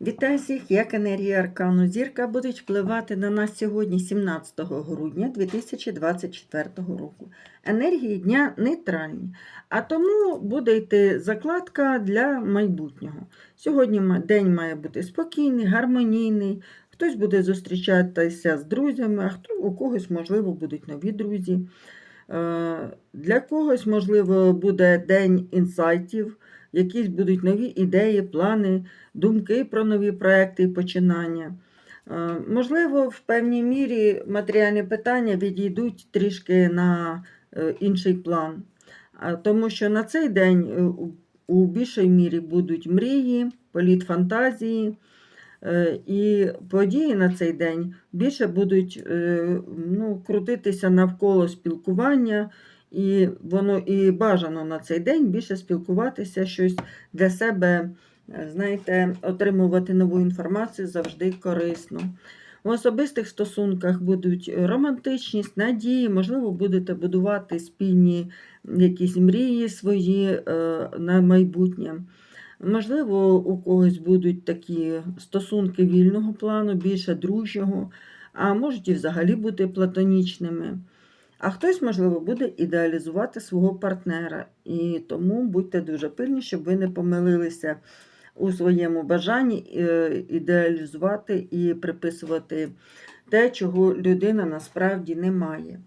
Вітаю всіх! Як енергія аркану зірка будуть впливати на нас сьогодні, 17 грудня 2024 року. Енергії дня нейтральні, а тому буде йти закладка для майбутнього. Сьогодні день має бути спокійний, гармонійний. Хтось буде зустрічатися з друзями, а хто у когось, можливо, будуть нові друзі. Е, Для когось, можливо, буде день інсайтів, якісь будуть нові ідеї, плани думки про нові проекти і починання. Е, Можливо, в певній мірі матеріальні питання відійдуть трішки на е, інший план, тому що на цей день е, у- більшій мірі будуть мрії, політ фантазії. І події на цей день більше будуть ну, крутитися навколо спілкування, і воно і бажано на цей день більше спілкуватися, щось для себе Е, Знаєте, отримувати нову інформацію завжди корисно. В особистих стосунках будуть романтичність, надії, можливо, будете будувати спільні якісь мрії свої е, на майбутнє. Можливо, у когось будуть такі стосунки вільного плану, більше дружнього, а можуть і взагалі бути платонічними. А хтось, можливо, буде ідеалізувати свого партнера. І тому будьте дуже пильні, щоб ви не помилилися у своєму бажанні е, ідеалізувати і приписувати те, чого людина насправді не має.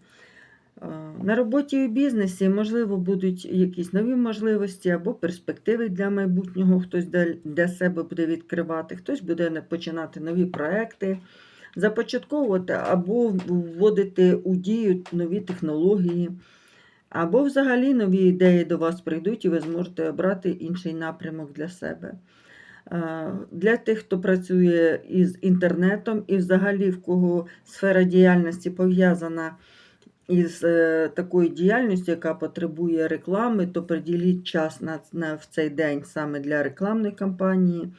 Е, На роботі і бізнесі, можливо, будуть якісь нові можливості або перспективи для майбутнього, хтось для- для себе буде відкривати, хтось буде починати нові проекти, започатковувати або вводити у дію нові технології, або взагалі нові ідеї до вас прийдуть, і ви зможете обрати інший напрямок для себе. Е, Для тих, хто працює із інтернетом, і взагалі в кого сфера діяльності пов'язана із е, такою діяльністю, яка потребує реклами, то приділіть час на, на в цей день саме для рекламної кампанії.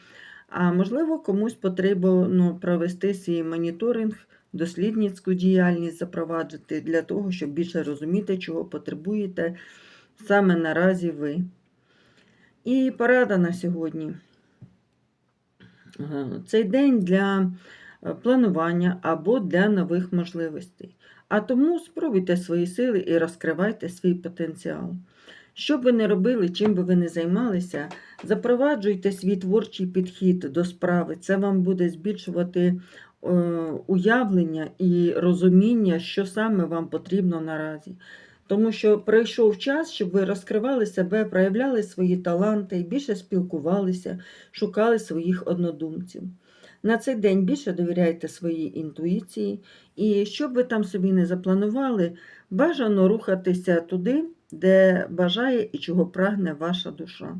А можливо, комусь потрібно провести свій моніторинг, дослідницьку діяльність запроваджити для того, щоб більше розуміти, чого потребуєте саме наразі ви. І порада на сьогодні. Е, Цей день для е, планування або для нових можливостей. А тому спробуйте свої сили і розкривайте свій потенціал. Що б ви не робили, чим би ви не займалися, запроваджуйте свій творчий підхід до справи. Це вам буде збільшувати е, уявлення і розуміння, що саме вам потрібно наразі. Тому що прийшов час, щоб ви розкривали себе, проявляли свої таланти, більше спілкувалися, шукали своїх однодумців. На цей день більше довіряйте своїй інтуїції, і що б ви там собі не запланували, бажано рухатися туди, де бажає і чого прагне ваша душа.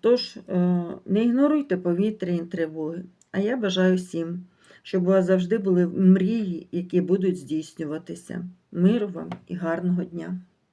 Тож, е, не ігноруйте повітряні тривоги, а я бажаю всім, щоб у вас завжди були мрії, які будуть здійснюватися. Миру вам і гарного дня!